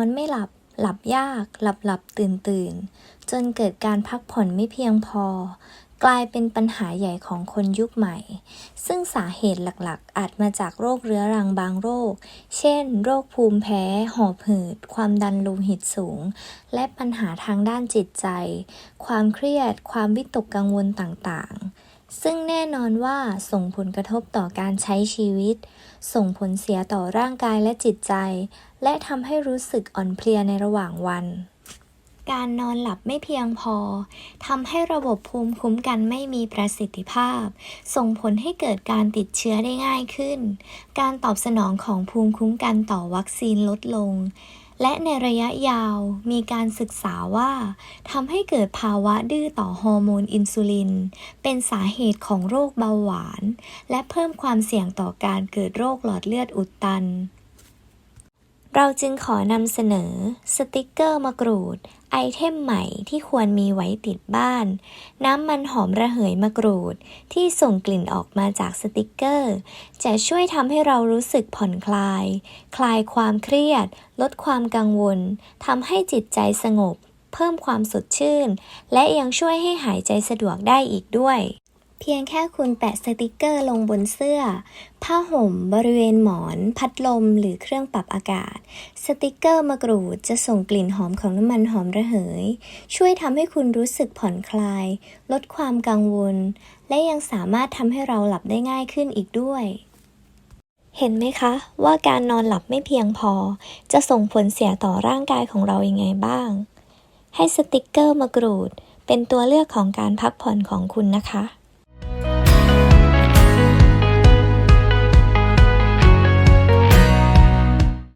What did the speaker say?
อนไม่หลับ หลับยาก หลับหลับตื่นตื่น จนเกิดการพักผ่อนไม่เพียงพอ กลายเป็นปัญหาใหญ่ของคนยุคใหม่ ซึ่งสาเหตุหลักๆ อาจมาจากโรคเรื้อรังบางโรค เช่น โรคภูมิแพ้ หอบหืด ความดันโลหิตสูง และปัญหาทางด้านจิตใจ ความเครียด ความวิตกกังวลต่างๆ ซึ่งแน่นอนว่าส่งผลกระทบต่อการใช้ชีวิต ส่งผลเสียต่อร่างกายและจิตใจ และทำให้รู้สึกอ่อนเพลียในระหว่างวัน การนอนหลับไม่เพียงพอทำให้ระบบภูมิคุ้มกันไม่มีประสิทธิภาพ ส่งผลให้เกิดการติดเชื้อได้ง่ายขึ้น การตอบสนองของภูมิคุ้มกันต่อวัคซีนลดลง และในระยะยาวมีการศึกษาว่าทำให้เกิดภาวะดื้อต่อฮอร์โมนอินซูลิน เป็นสาเหตุของโรคเบาหวาน และเพิ่มความเสี่ยงต่อการเกิดโรคหลอดเลือดอุดตัน เราจึงขอนำเสนอ สติกเกอร์มะกรูด ไอเทมใหม่ที่ควรมีไว้ติดบ้าน น้ำมันหอมระเหยมะกรูด ที่ส่งกลิ่นออกมาจากสติกเกอร์ จะช่วยทำให้เรารู้สึกผ่อนคลาย คลายความเครียด ลดความกังวลทำให้จิตใจสงบ เพิ่มความสดชื่น และยังช่วยให้หายใจสะดวกได้อีกด้วย เพียงแค่คุณแปะสติกเกอร์ลงบนเสื้อ ผ้าห่ม บริเวณหมอน พัดลม หรือเครื่องปรับอากาศ สติกเกอร์มะกรูดจะส่งกลิ่นหอมของน้ำมันหอมระเหย ช่วยทำให้คุณรู้สึกผ่อนคลาย ลดความกังวล และยังสามารถทำให้เราหลับได้ง่ายขึ้นอีกด้วยเห็นไหมคะว่าการนอนหลับไม่เพียงพอ จะส่งผลเสียต่อร่างกายของเรายังไงบ้าง ให้สติกเกอร์มะกรูด เป็นตัวเลือกของการพักผ่อนของคุณนะคะ